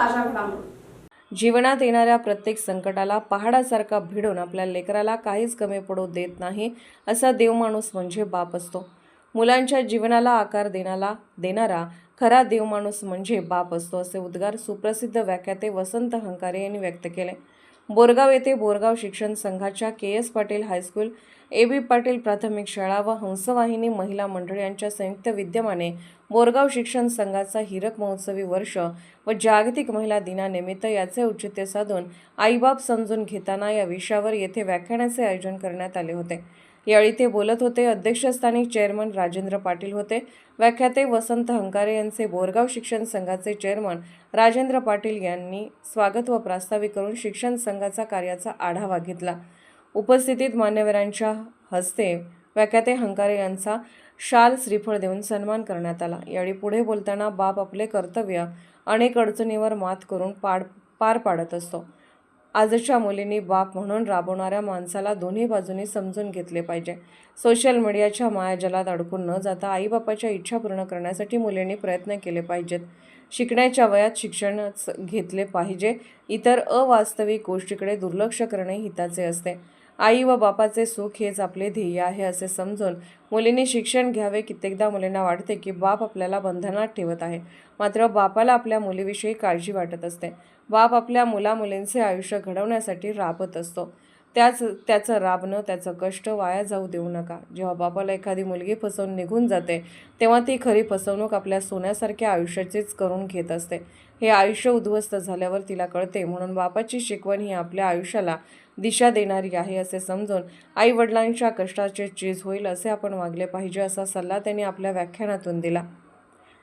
ताज्या घडामोडी. जीवनात येणाऱ्या प्रत्येक संकटाला पहाडासारखा भिडून आपल्या लेकराला काहीच कमी पडू देत नाही असा देवमाणूस म्हणजे बाप असतो. मुलांच्या जीवनाला आकार देण्याला देणारा खरा देवमाणूस म्हणजे बाप असतो असे उद्गार सुप्रसिद्ध व्याख्याते वसंत हंकारे यांनी व्यक्त केले. बोरगाव येथे बोरगाव शिक्षण संघाच्या K S Patil high school A B Patil प्राथमिक शाळा व हंसवाहिनी महिला मंडळ यांच्या संयुक्त विद्यमाने बोरगाव शिक्षण संघाचा हिरक महोत्सवी वर्ष व जागतिक महिला दिनानिमित्त याचे औचित्य साधून आईबाप समजून घेताना या विषयावर येथे व्याख्यानाचे आयोजन करण्यात आले होते. यावेळी ते बोलत होते. अध्यक्षस्थानी चेअरमन राजेंद्र पाटील होते. व्याख्याते वसंत हंकारे यांचे बोरगाव शिक्षण संघाचे चेअरमन राजेंद्र पाटील यांनी स्वागत व प्रास्ताविक करून शिक्षण संघाचा कार्याचा आढावा घेतला. उपस्थितीत मान्यवरांच्या हस्ते व्याख्याते हंकारे यांचा शाल श्रीफळ देऊन सन्मान करण्यात आला. यावेळी पुढे बोलताना बाप आपले कर्तव्य अनेक अडचणीवर मात करून पाड पार पाडत असतो. आजच्या मुलींनी बाप म्हणून राबवणाऱ्या माणसाला दोन्ही बाजूनी समजून घेतले पाहिजे. सोशल मीडियाच्या मायाजालात अडकून न जाता आईबापाच्या इच्छा पूर्ण करण्यासाठी मुलींनी प्रयत्न केले पाहिजेत. शिकण्याच्या वयात शिक्षणच घेतले पाहिजे. इतर अवास्तविक गोष्टीकडे दुर्लक्ष करणे हिताचे असते. आई व बापाचे सुख हेच आपले ध्येय आहे असे समजून मुलींनी शिक्षण घ्यावे. कित्येकदा मुलींना वाटते की बाप आपल्याला बंधनात ठेवत आहे. मात्र बापाला आपल्या मुलीविषयी काळजी वाटत असते. बाप आपल्या मुलामुलींचे आयुष्य घडवण्यासाठी राबत असतो. त्याच त्याचं राबणं त्याचं कष्ट वाया जाऊ देऊ नका. जेव्हा बापाला एखादी मुलगी फसवून निघून जाते तेव्हा ती खरी फसवणूक आपल्या सोन्यासारख्या आयुष्याचीच करून घेत असते. हे आयुष्य उद्ध्वस्त झाल्यावर तिला कळते. म्हणून बापाची शिकवण ही आपल्या आयुष्याला दिशा देणारी आहे असे समजून आई वडिलांच्या कष्टाचे चीज होईल असे आपण वागले पाहिजे असा सल्ला त्यांनी आपल्या व्याख्यानातून दिला.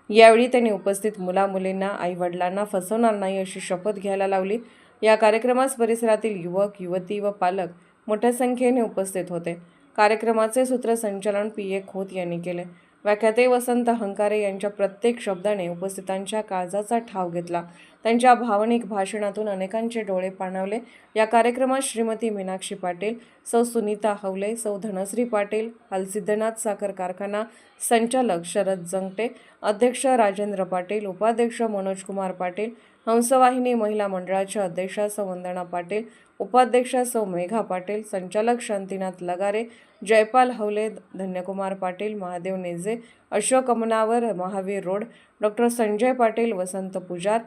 यावेळी त्यांनी उपस्थित मुलामुलींना आई वडिलांना फसवणार नाही अशी शपथ घ्यायला लावली. या कार्यक्रमास परिसरातील युवक युवती व पालक मोठ्या संख्येने उपस्थित होते. कार्यक्रमाचे सूत्रसंचालन पी ए खोत यांनी केले. व्याख्याते वसंत हंकारे यांच्या प्रत्येक शब्दाने उपस्थितांच्या काळजाचा ठाव घेतला. त्यांच्या भावनिक भाषणातून अनेकांचे डोळे पाणावले. या कार्यक्रमात श्रीमती मीनाक्षी पाटील सौ सुनीता हवले सौ धनश्री पाटील हलसिद्धनाथ साखर कारखाना संचालक शरद जंगटे अध्यक्ष राजेंद्र पाटील उपाध्यक्ष मनोजकुमार पाटील हंसवाहिनी महिला मंडळाच्या अध्यक्षा सौ वंदना पाटील उपाध्यक्षा सौ मेघा पाटील संचालक Shantinath Lagare Jaipal Havale Dhanyakumar Patil Mahadev Neje Ashok Amnavar Mahavir Rode doctor Sanjay Patil Vasant Pujar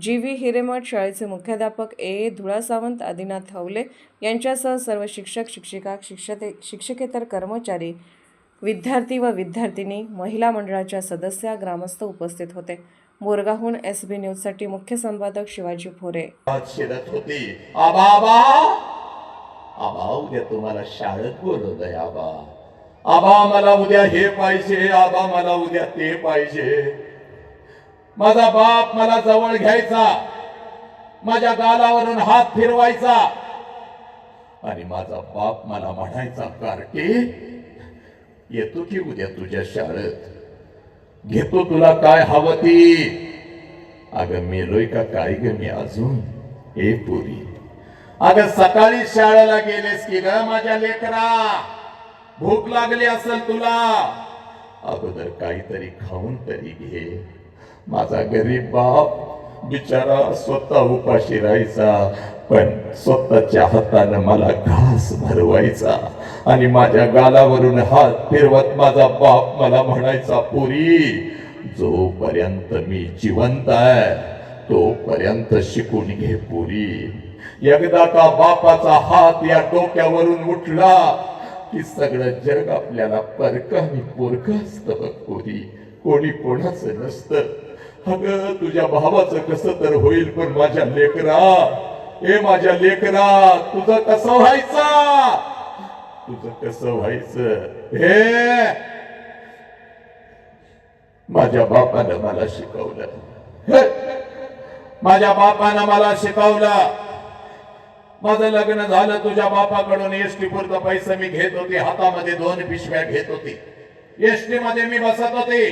G V Hiremath शाळेचे मुख्याध्यापक ए. ए. धुळा सावंत आदिनाथ हवले यांच्यासह सर्व शिक्षक शिक्षिका शिक्षते शिक्षकेतर कर्मचारी विद्यार्थी व विद्यार्थिनी महिला मंडळाच्या सदस्या ग्रामस्थ उपस्थित होते. बोरगाहून एस बी न्यूजसाठी मुख्य संपादक शिवाजी भोरे शिरत होती. आबाबा! आबा उद्या तुम्हाला शाळेत बोलवलंय आबा. आबा मला उद्या हे पाहिजे आबा मला उद्या ते पाहिजे. माझा बाप मला जवळ घ्यायचा. माझ्या गालावरून हात फिरवायचा. आणि माझा बाप मला म्हणायचा कार्टे येतो की उद्या तुझ्या शाळेत? घेतो तुला काय हवं ती. अग मेलोय का काय ग मी अजून हे पुरी. अग सकाळी शाळेला गेलेस की ग माझ्या लेकरा? भूक लागली असेल तुला? अगोदर काहीतरी खाऊन तरी घे. माझा गरीब बाप बिचारा स्वतः उपाशी राहायचा पण स्वतःच्या हातानं मला घास भरवायचा आणि माझ्या गालावरून हात फिरवत माझा बाप मला म्हणायचा पुरी जोपर्यंत मी जिवंत आहे तोपर्यंत शिकून घे पुरी. एकदा का बापाचा हात या डोक्यावरून उठला की सगळं जग आपल्याला परकानी पोरक असतं पोरी पुरी. कोणी कोणाचं नसतं. अगं तुझ्या भावाचं कसं तर होईल पण माझ्या लेकरा ए माझ्या लेकरा तुझा कसा व्हायचा? तुझं कसं व्हायचं? हे! माझ्या बापानं मला शिकवलं. माझ्या बापानं मला शिकवलं. माझं लग्न झालं तुझ्या बापाकडून एसटी पुरता पैसे मी घेत होते. हातामध्ये दोन पिशव्या घेत होती. एसटी मध्ये मी बसत होते.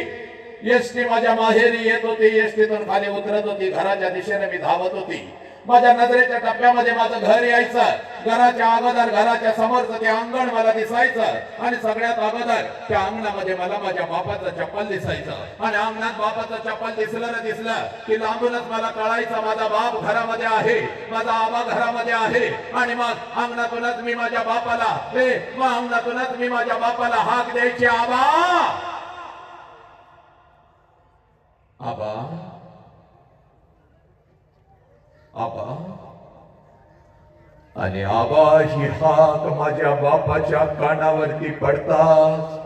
एसटी माझ्या माहेरी येत होती. एसटीतून खाली उतरत होती. घराच्या दिशेने मी धावत होती. माझ्या नजरेच्या टप्प्यामध्ये माझं घर यायचं. घराच्या अगोदर घराच्या समोरचं ते अंगण मला दिसायचं आणि सगळ्यात अगोदर त्या अंगणामध्ये मला माझ्या बापाचं चप्पल दिसायचं. आणि अंगणात बापाचं चप्पल दिसलं ना दिसलं की लांबूनच मला कळायचं माझा बाप घरामध्ये आहे माझा आबा घरामध्ये आहे. आणि मग अंगणातूनच मी माझ्या बापाला हे मग अंगणातूनच मी माझ्या बापाला हाक द्यायची आबा! आबा? आबा. आणि आबा ही हाक माझ्या बापाच्या कानावरती पडतात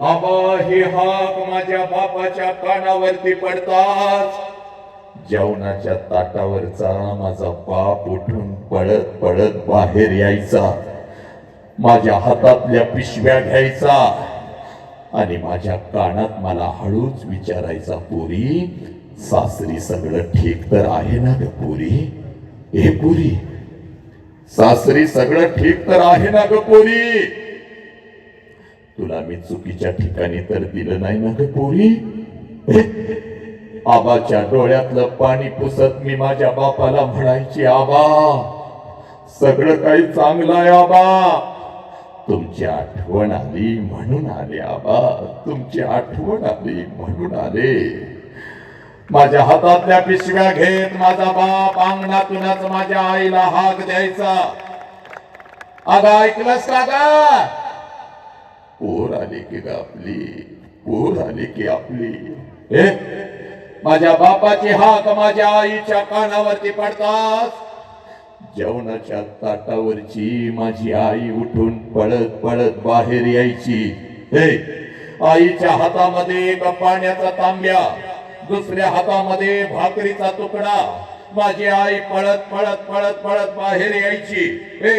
आबा ही हाक माझ्या बापाच्या कानावरती पडतात जेवणाच्या ताटावरचा माझा बाप उठून पळत पळत बाहेर यायचा. माझ्या हातातल्या पिशव्या घ्यायचा. आणि माझ्या कानात मला हळूच विचारायचा पोरी सासरी सगळं ठीक तर आहे ना ग पुरी? हे पुरी सासरी सगळं ठीक तर आहे ना ग पोरी? तुला मी चुकीच्या ठिकाणी तर दिलं नाही ना ग पोरी? आबाच्या डोळ्यातलं पाणी पुसत मी माझ्या बापाला म्हणायची आबा सगळं काही चांगलं आहे आबा. तुमची आठवण आली म्हणून आले आबा. तुमची आठवण आली म्हणून आले. माझ्या हातातल्या पिशव्या घेत माझा बाप अंगणातूनच माझ्या आईला हाक द्यायचा. अगं ऐकलंस का ग? पोर आली की ग आपली पोर आली की आपली. हे माझ्या बापाची हाक माझ्या आईच्या कानावरती पडतात जेवणाच्या ताटावरची माझी आई उठून पळत पळत बाहेर यायची. हे आईच्या हातामध्ये एका पाण्याचा तांब्या. दुसऱ्या हातामध्ये भाकरीचा तुकडा. माझी आई पळत पळत पळत पळत बाहेर यायची. ए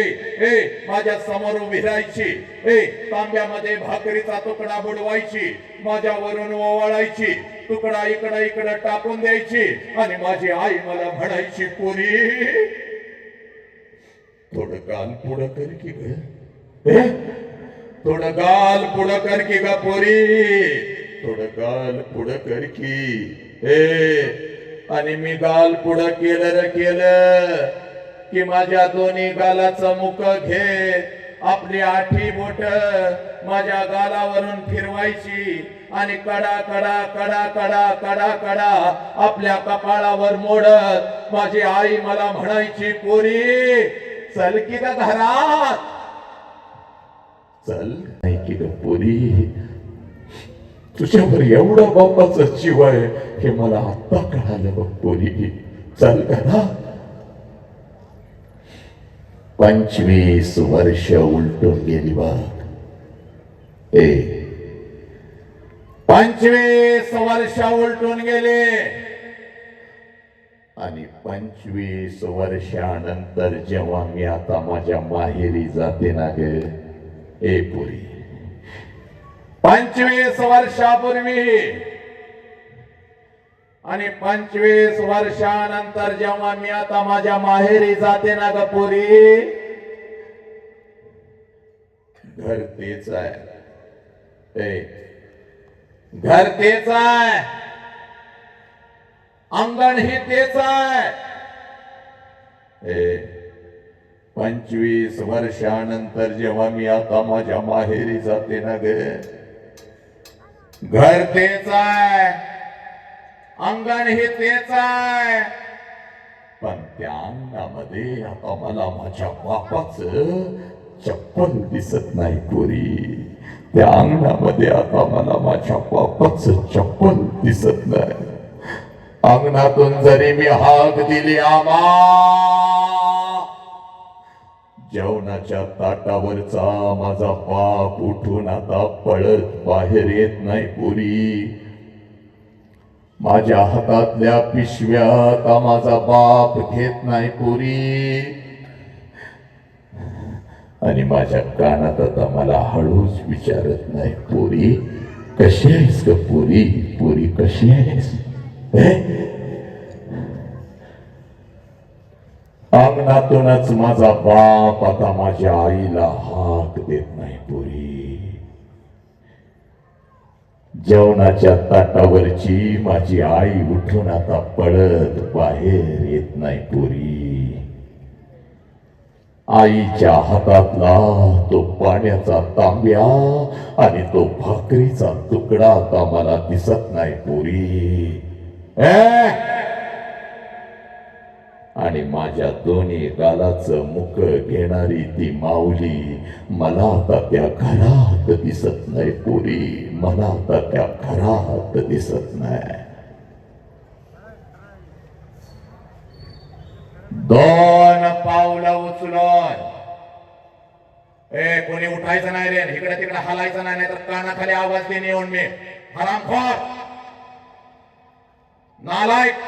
ए माझ्यासमोर उभी राहायची. ए तांब्यामध्ये भाकरीचा तुकडा बुडवायची. माझ्यावरून ओवाळायची. तुकडा इकडं इकडं टाकून द्यायची. आणि माझी आई मला म्हणायची पोरी थोडं गाल पुढं कर की ग. थोडं गाल पुढं कर की ग पोरी. थोडं गाल पुढं कर की. हे आणि मी गाल पुढं केलं र केलं की माझ्या दोन्ही गालाचं मुख घे. आपली आठी बोट माझ्या गालावरून फिरवायची आणि कडा कडा कडा कडा कडा कडा आपल्या कपाळावर मोडत माझी आई मला म्हणायची पोरी चल की ग घरात. चल. नाही की ग पोरी. तुझ्यावर एवढा बापाचा जीव आहे हे मला आत्ता कळालं बघ पोरी का ना? पंचवीस वर्ष उलटून गेली बाग ए. पंचवीस वर्ष उलटून गेले. आणि पंचवीस वर्षानंतर जेव्हा मी आता माझ्या माहेरी जाते ना ग ए पुरी. पंचवीस वर्षापूर्वी आणि पंचवीस वर्षानंतर जेव्हा मी आता माझ्या माहेरी जाते ना गपुरी पुरी घर तेच आहे. घर तेच आहे. अंगण हे तेच आहे. पंचवीस वर्षानंतर जेव्हा मी आता माझ्या माहेरी जाते ना ग घर तेच आहे. अंगण हे तेच आहे. पण त्या अंगणामध्ये आता मला माझ्या बापाच चप्पल दिसत नाही पुरी. त्या अंगणामध्ये आता मला माझ्या बापाच चप्पल दिसत नाही. अंगणातून जरी मी हाक दिली आमा जेवणाच्या ताटावरचा माझा पाप उठून आता पळत बाहेर येत नाही पुरी. माझ्या हातातल्या पिशव्या आता माझा बाप घेत नाही पुरी. आणि माझ्या कानात आता मला हळूच विचारत नाही पुरी कशी आहेस ग पुरी? पुरी कशी आहेस हे? अंगणातूनच माझा बाप आता माझ्या आईला हाक देत नाही पुरी. जेवणाच्या ताटावरची माझी आई उठून आता पडत बाहेर येत नाही पुरी. आईच्या हातातला तो पाण्याचा तांब्या आणि तो भाकरीचा तुकडा आता मला दिसत नाही पुरी. ए? माझ्या दोन्ही गालाचं मुख घेणारी ती माऊली मला आता त्या घरात दिसत नाही पुरी. मला आता त्या घरात दिसत नाही. दोन पावलं उचलून. ए कोणी उठायचं नाही रे. इकडे तिकडे हलायचं नाही तर कानाखाली आवाज देणे येऊन मी. हरामखोर. नालायक.